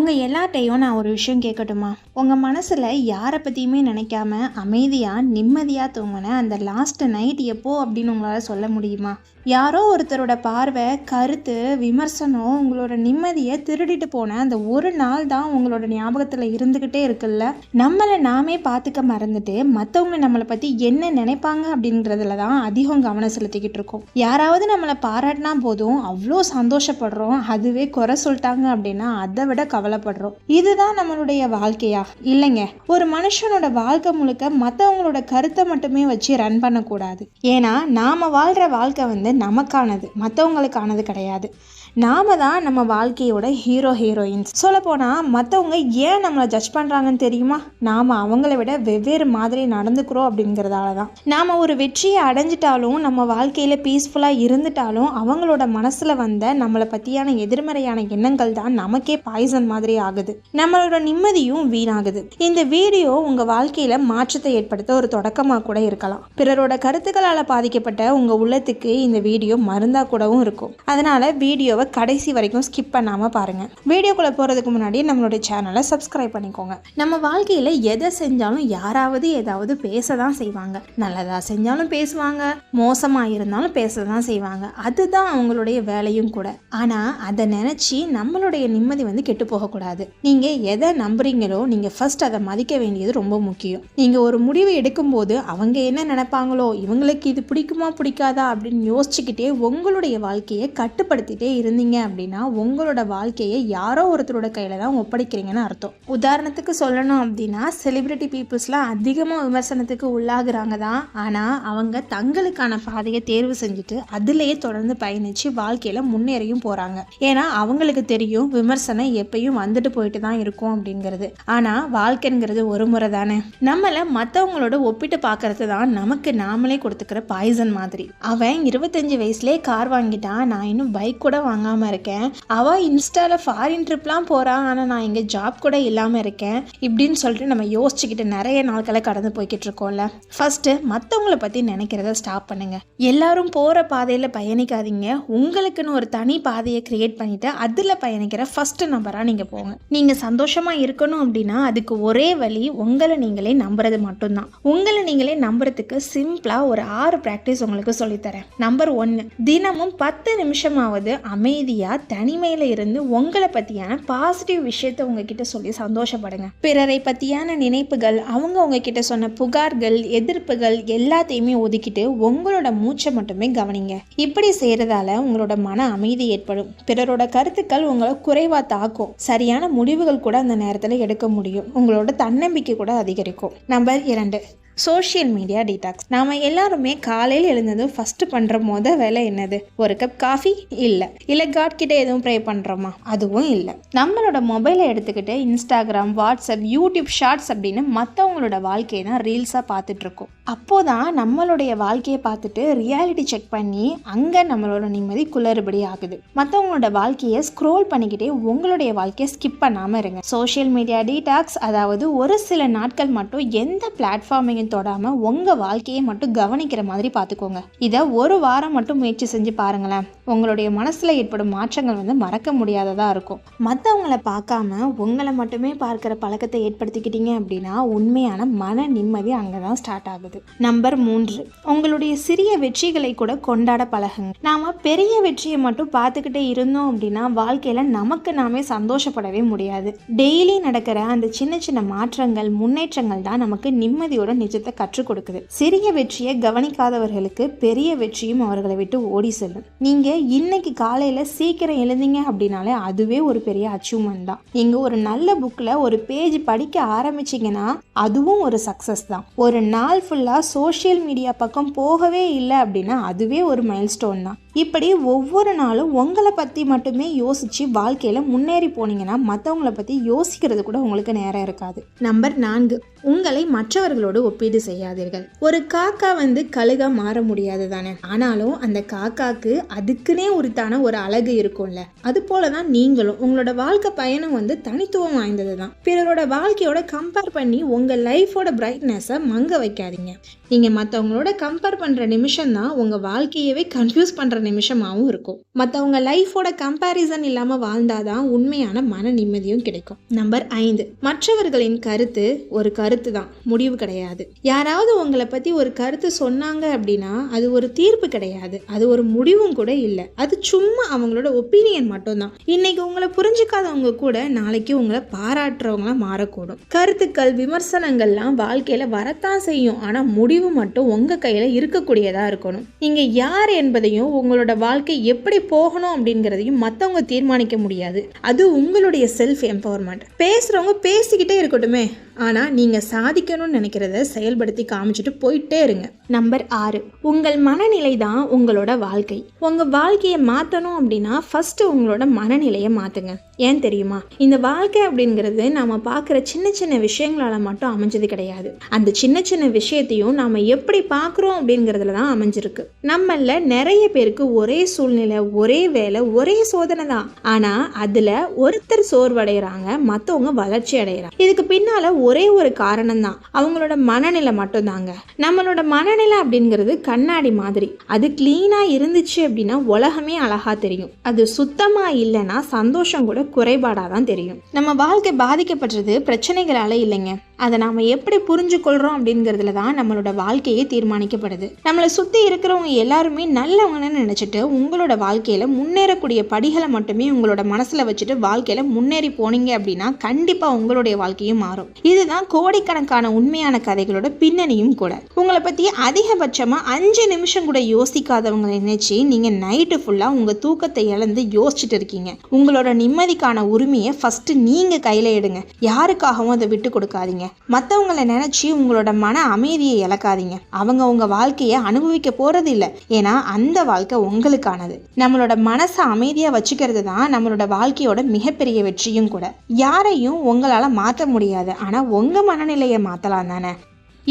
உங்கள் எல்லார்ட்டையும் நான் ஒரு விஷயம் கேட்கட்டுமா உங்கள் மனசில் யாரை பற்றியுமே நினைக்காம அமைதியாக நிம்மதியாக தூங்கின அந்த லாஸ்ட் நைட் எப்போ அப்படின்னு உங்களால் சொல்ல முடியுமா? யாரோ ஒருத்தரோட பார்வை கருத்து விமர்சனம் உங்களோட நிம்மதியை திருடிட்டு போன அந்த ஒரு நாள் தான் உங்களோட ஞாபகத்தில் இருந்துக்கிட்டே இருக்குல்ல? நம்மளை நாமே பார்த்துக்க மறந்துட்டு மற்றவங்க நம்மளை பற்றி என்ன நினைப்பாங்க அப்படின்றதுல தான் அதிகம் கவனம் செலுத்திக்கிட்டு இருக்கோம். யாராவது நம்மளை பாராட்டினா போதும் அவ்வளோ சந்தோஷப்படுறோம் அதுவே குறை சொல்லிட்டாங்க அப்படின்னா அதை விட கவலை கவலைப்படுறோம். இதுதான் நம்மளுடைய வாழ்க்கையா? இல்லைங்க. ஒரு மனுஷனோட வாழ்க்கை முழுக்க மற்றவங்களோட கருத்தை மட்டுமே வச்சு ரன் பண்ணக்கூடாது. ஏன்னா நாம வாழ்கிற வாழ்க்கை வந்து நமக்கானது மற்றவங்களுக்கானது கிடையாது. நாம தான் நம்ம வாழ்க்கையோட ஹீரோ ஹீரோயின்ஸ் சொல்லப்போனால் மற்றவங்க ஏன் நம்மளை ஜட்ஜ் பண்ணுறாங்கன்னு தெரியுமா? நாம் அவங்கள விட வெவ்வேறு மாதிரி நடந்துக்கிறோம் அப்படிங்கிறதால தான். நாம் ஒரு வெற்றியை அடைஞ்சிட்டாலும் நம்ம வாழ்க்கையில் பீஸ்ஃபுல்லாக இருந்துட்டாலும் அவங்களோட மனசில் வந்த நம்மளை பற்றியான எதிர்மறையான எண்ணங்கள் தான் நமக்கே பாய்சன் மாதிரி ஆகுது. நம்மளோட நிம்மதியும் வீணாகுது. இந்த வீடியோ உங்கள் வாழ்க்கையில் மாற்றத்தை ஏற்படுத்த ஒரு தொடக்கமாக கூட இருக்கலாம். பிறரோட கருத்துக்களால் பாதிக்கப்பட்ட உங்கள் உள்ளத்துக்கு இந்த வீடியோ மருந்தாக கூடவும் இருக்கும். அதனால் வீடியோவை கடைசி வரைக்கும் ஸ்கிப் பண்ணாமல் பாருங்கள் வீடியோக்குள்ளே போகிறதுக்கு முன்னாடி நம்மளுடைய சேனலை சப்ஸ்கிரைப் பண்ணிக்கோங்க. நம்ம வாழ்க்கையில் எதை செஞ்சாலும் யாராவது ஏதாவது பேச தான் செய்வாங்க. நல்லதாக செஞ்சாலும் பேசுவாங்க மோசமாக இருந்தாலும் பேச தான் செய்வாங்க. அதுதான் அவங்களுடைய வேலையும் கூட. ஆனால் அதை நினச்சி நம்மளுடைய நிம்மதி வந்து கெட்டு போகக்கூடாது. நீங்கள் எதை நம்புறீங்களோ நீங்கள் ஃபர்ஸ்ட் அதை மதிக்க வேண்டியது ரொம்ப முக்கியம். நீங்கள் ஒரு முடிவு எடுக்கும்போது அவங்க என்ன நினைப்பாங்களோ இவங்களுக்கு இது பிடிக்குமா பிடிக்காதா அப்படின்னு யோசிச்சுக்கிட்டே உங்களுடைய வாழ்க்கையை கட்டுப்படுத்திட்டே இருந்தீங்க அப்படின்னா உங்களோட வாழ்க்கையை யாரோ ஒருத்தரோட கையில் தான் ஒப்படைக்கிறீங்கன்னு அர்த்தம். உதாரணத்துக்கு சொல்லணும் அப்படின்னா செலிபிரிட்டி பீப்புள்ஸ்லாம் அதிகமாக விமர்சனத்துக்கு உள்ளாகிறாங்க தான். ஆனால் அவங்க தங்களுக்கான பாதையை தேர்வு செஞ்சுட்டு அதிலேயே தொடர்ந்து பயணித்து வாழ்க்கையில் முன்னேறியும் போகிறாங்க ஏன்னா அவங்களுக்கு தெரியும் விமர்சனம் எப்பயும் வந்துட்டு போயிட்டு தான் இருக்கும் அப்படிங்கிறது. ஆனால் வாழ்க்கைங்கிறது ஒரு முறை தானே. நம்மளை மற்றவங்களோட ஒப்பிட்டு பார்க்கறது தான் நமக்கு நாமளே கொடுத்துக்கிற பாய்சன் மாதிரி. அவன் இருபத்தஞ்சு வயசுலேயே கார் வாங்கிட்டான். நான் இன்னும் பைக் கூட வாங்காமல் இருக்கேன். அவள் இன்ஸ்டாவில் ஃபாரின் ட்ரிப்லாம் போகிறான் ஆனால் நான் இங்கே ஜாப் கூட இல்லாமல் இருக்கேன். இப்படின்னு சொல்லிட்டு நம்ம யோசிச்சுக்கிட்டு நிறைய நாட்களை கடந்து போய்கிட்டு இருக்கோம்ல. ஃபர்ஸ்ட்டு மற்றவங்கள பற்றி நினைக்கிறத ஸ்டாப் பண்ணுங்க. எல்லாரும் போகிற பாதையில் பயணிக்காதீங்க. உங்களுக்குன்னு ஒரு தனி பாதையை கிரியேட் பண்ணிவிட்டு அதில் பயணிக்கிற ஃபஸ்ட்டு நம்பராக நீங்கள் போங்க. நீங்கள் சந்தோஷமாக இருக்கணும் அப்படின்னா அதுக்கு ஒரே வழி உங்களை நீங்களே நம்புறது மட்டும்தான். உங்களை நீங்களே நம்புறதுக்கு சிம்பிளாக ஒரு ஆறு ப்ராக்டிஸ் உங்களுக்கு சொல்லித்தரேன். நம்பர் ஒன்று தினமும் பத்து நிமிஷமாவது அமைதியாக தனிமையில் இருந்து உங்களை பற்றியான பாசிட்டிவ் விஷயத்தை உங்ககிட்ட சொல்லி சந்தோஷப்படுங்க. பிறரை பற்றியான நினைப்புகள் அவங்க உங்ககிட்ட சொன்ன புகார்கள் எதிர்ப்புகள் எல்லாத்தையுமே ஒதுக்கிட்டு உங்களோட மூச்சை மட்டுமே கவனிங்க. இப்படி செய்கிறதால உங்களோட மன அமைதி ஏற்படும். பிறரோட கருத்துக்கள் உங்களை குறைவாக தாக்கும். சரியான முடிவுகள் கூட அந்த நேரத்தில் எடுக்க முடியும். உங்களோட தன்னம்பிக்கை கூட அதிகரிக்கும். நம்பர் இரண்டு. சோஷியல் மீடியா டீடாக்ஸ் நாம எல்லாருமே காலையில் எழுந்ததும் ஃபர்ஸ்ட் பண்ணுற முத வேலை என்னது? ஒரு கப் காஃபி இல்லை. இல்லை காட் கிட்ட எதுவும் ப்ரே பண்ணுறோமா அதுவும் இல்லை. நம்மளோட மொபைலை எடுத்துக்கிட்டு இன்ஸ்டாகிராம் வாட்ஸ்அப் யூடியூப் ஷார்ட்ஸ் அப்படின்னு மற்றவங்களோட வாழ்க்கையை தான் ரீல்ஸாக பார்த்துட்டு இருக்கோம் அப்போதான் நம்மளுடைய வாழ்க்கையை பார்த்துட்டு ரியாலிட்டி செக் பண்ணி அங்கே நம்மளோட நிம்மதி குளறுபடி ஆகுது. மற்றவங்களோட வாழ்க்கையை ஸ்க்ரோல் பண்ணிக்கிட்டே உங்களுடைய வாழ்க்கையை ஸ்கிப் பண்ணாமல் இருங்க. சோஷியல் மீடியா டீடாக்ஸ் அதாவது ஒரு சில நாட்கள் மட்டும் எந்த பிளாட்ஃபார்மையும் தொடாமல் உங்கள் வாழ்க்கையை மட்டும் கவனிக்கிற மாதிரி பார்த்துக்கோங்க. இதை ஒரு வாரம் மட்டும் முயற்சி செஞ்சு பாருங்களேன். உங்களுடைய மனசில் ஏற்படும் மாற்றங்கள் வந்து மறக்க முடியாததாக இருக்கும். மற்றவங்கள பார்க்காம உங்களை மட்டுமே பார்க்குற பழக்கத்தை ஏற்படுத்திக்கிட்டீங்க அப்படின்னா உண்மையான மன நிம்மதி அங்கே தான் ஸ்டார்ட் ஆகுது. நம்பர் மூன்று. உங்களுடைய சிறிய வெற்றிகளை கூட கொண்டாட பழகுங்க. நாம் பெரிய வெற்றியை மட்டும் பார்த்துக்கிட்டே இருந்தோம் அப்படின்னா வாழ்க்கையில் நமக்கு நாமே சந்தோஷப்படவே முடியாது. டெய்லி நடக்கிற அந்த சின்ன சின்ன மாற்றங்கள் முன்னேற்றங்கள் தான் நமக்கு நிம்மதியோட நிஜத்தை கற்றுக் கொடுக்குது. சிறிய வெற்றியை கவனிக்காதவர்களுக்கு பெரிய வெற்றியும் அவர்களை விட்டு ஓடி செல்லும். நீங்க இன்னைக்கு காலையில சீக்கிரம் எழுந்தீங்க அப்படின்னாலே அதுவே ஒரு பெரிய அச்சீவ்மெண்ட் தான். நீங்க ஒரு நல்ல புக்ல ஒரு பேஜ் படிக்க ஆரம்பிச்சீங்கன்னா அதுவும் ஒரு சக்சஸ் தான். ஒரு நாள் ஃபுல்லா சோஷியல் மீடியா பக்கம் போகவே இல்லை அப்படின்னா அதுவே ஒரு மைல்ஸ்டோன் தான். இப்படி ஒவ்வொரு நாளும் உங்களை பற்றி மட்டுமே யோசித்து வாழ்க்கையில் முன்னேறி போனீங்கன்னா மற்றவங்கள பற்றி யோசிக்கிறது கூட உங்களுக்கு நேரம் இருக்காது. நம்பர் நான்கு. உங்களை மற்றவர்களோடு ஒப்பீடு செய்யாதீர்கள். ஒரு காக்கா வந்து கழுகா மாற முடியாது தானே? ஆனாலும் அந்த காக்காக்கு அதுக்குன்னே உரித்தான ஒரு அழகு இருக்கும்ல. அது போல தான் நீங்களும் உங்களோட வாழ்க்கை பயணம் வந்து தனித்துவம் வாய்ந்தது தான். பிறரோட வாழ்க்கையோட கம்பேர் பண்ணி உங்கள் லைஃபோட பிரைட்னஸை மங்க வைக்காதீங்க. நீங்கள் மற்றவங்களோட கம்பேர் பண்ணுற நிமிஷம் தான் உங்கள் வாழ்க்கையவே கன்ஃபியூஸ் பண்ணுற நிமிஷமாகவும் இருக்கும். மற்றவங்க லைஃபோட கம்பேரிசன் இல்லாமல் வாழ்ந்தாதான் உண்மையான மன நிம்மதியும் கிடைக்கும். நம்பர் ஐந்து. மற்றவர்களின் கருத்து ஒரு கருத்து தான் முடிவு கிடையாது. யாராவது உங்களை பற்றி ஒரு கருத்து சொன்னாங்க அப்படின்னா அது ஒரு தீர்ப்பு கிடையாது. அது ஒரு முடிவும் கூட இல்லை. அது சும்மா அவங்களோட ஒப்பீனியன் மட்டும்தான். இன்னைக்கு உங்களை புரிஞ்சுக்காதவங்க கூட நாளைக்கு உங்களை பாராட்டுறவங்களா மாறக்கூடும். கருத்துக்கள் விமர்சனங்கள்லாம் வாழ்க்கையில் வரத்தான் செய்யும். ஆனால் முடிவு மட்டும் உங்கள் கையில் இருக்கக்கூடியதாக இருக்கணும். நீங்கள் யார் என்பதையும் உங்களோட வாழ்க்கை எப்படி போகணும் அப்படிங்கிறதையும் மற்றவங்க தீர்மானிக்க முடியாது. அது உங்களுடைய செல்ஃப் எம்பவர்மெண்ட் பேசுகிறவங்க பேசிக்கிட்டே இருக்கட்டுமே. ஆனால் நீங்கள் சாதிக்கணும்னு நினைக்கிறத செயல்படுத்தி காமிச்சிட்டு போயிட்டே இருங்க. நம்பர் ஆறு. உங்கள் மனநிலை தான் உங்களோட வாழ்க்கை. உங்கள் வாழ்க்கையை மாற்றணும் அப்படின்னா ஃபஸ்ட்டு உங்களோட மனநிலையை மாற்றுங்க ஏன் தெரியுமா? இந்த வாழ்க்கை அப்படிங்கிறது நாம் பார்க்குற சின்ன சின்ன விஷயங்களால் மட்டும் அமைஞ்சது கிடையாது. அந்த சின்ன சின்ன விஷயத்தையும் நாம் எப்படி பார்க்குறோம் அப்படிங்கிறதுல தான் அமைஞ்சிருக்கு. நம்மள நிறைய பேருக்கு ஒரே சூழ்நிலை ஒரே வேலை ஒரே சோதனை தான். ஆனால் அதில் ஒருத்தர் சோர்வடைகிறாங்க மற்றவங்க வளர்ச்சி அடைகிறாங்க இதுக்கு பின்னால் ஒரே ஒரு காரணம் தான். அவங்களோட மனநிலை மட்டும்தாங்க. நம்மளோட மனநிலை அப்படிங்கிறது கண்ணாடி மாதிரி. அது கிளீனா இருந்துச்சு அப்படின்னா உலகமே அழகா தெரியும். அது சுத்தமாக இல்லைன்னா சந்தோஷம் கூட குறைபாடாக தான் தெரியும். நம்ம வாழ்க்கை பாதிக்கப்படுறது பிரச்சனைகளால இல்லைங்க. அதை நாம் எப்படி புரிஞ்சுக்கொள்கிறோம் அப்படிங்கிறதுல தான் நம்மளோட வாழ்க்கையே தீர்மானிக்கப்படுது. நம்மளை சுற்றி இருக்கிறவங்க எல்லாருமே நல்லவங்கன்னு நினச்சிட்டு உங்களோட வாழ்க்கையில் முன்னேறக்கூடிய படிகளை மட்டுமே உங்களோட மனசில் வச்சுட்டு வாழ்க்கையில் முன்னேறி போனீங்க அப்படின்னா கண்டிப்பாக உங்களுடைய வாழ்க்கையும் மாறும். இதுதான் கோடிக்கணக்கான உண்மையான கதைகளோட பின்னணியும் கூட. உங்களை பற்றி அதிகபட்சமாக அஞ்சு நிமிஷம் கூட யோசிக்காதவங்களை நினைச்சு நீங்கள் நைட்டு ஃபுல்லாக உங்கள் தூக்கத்தை இழந்து யோசிச்சுட்டு இருக்கீங்க. உங்களோட நிம்மதிக்கான உரிமையை ஃபஸ்ட்டு நீங்கள் கையில் எடுங்க. யாருக்காகவும் அதை விட்டு கொடுக்காதீங்க. மற்றவங்களை நினச்சி உங்களோட மன அமைதியை இழக்காதீங்க. அவங்க உங்கள் வாழ்க்கையை அனுபவிக்க போகிறது இல்லை ஏன்னா அந்த வாழ்க்கை உங்களுக்கானது. நம்மளோட மனசை அமைதியாக வச்சுக்கிறது தான் நம்மளோட வாழ்க்கையோட மிகப்பெரிய வெற்றியும் கூட. யாரையும் உங்களால் மாற்ற முடியாது. ஆனால் உங்கள் மனநிலையை மாற்றலாம் தானே?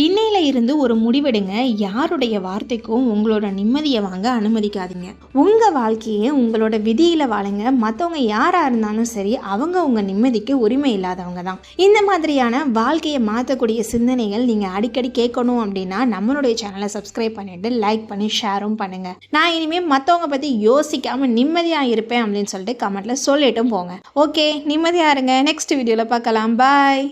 இன்னையில இருந்து ஒரு முடிவெடுங்க. யாருடைய வார்த்தைக்கும் உங்களோட நிம்மதியை வாங்க அனுமதிக்காதீங்க. உங்க வாழ்க்கையை உங்களோட விதியில வாழுங்க. மற்றவங்க யாரா இருந்தாலும் சரி அவங்க உங்க நிம்மதிக்கு உரிமை இல்லாதவங்க தான். இந்த மாதிரியான வாழ்க்கையை மாற்றக்கூடிய சிந்தனைகள் நீங்க அடிக்கடி கேட்கணும் அப்படின்னா நம்மளுடைய சேனலை சப்ஸ்கிரைப் பண்ணிட்டு லைக் பண்ணி ஷேரும் பண்ணுங்க. நான் இனிமேல் மற்றவங்க பத்தி யோசிக்காம நிம்மதியா இருப்பேன் அப்படின்னு சொல்லிட்டு கமெண்ட்ல சொல்லிட்டும் போங்க. ஓகே நிம்மதியா இருங்க. நெக்ஸ்ட் வீடியோல பார்க்கலாம். பாய்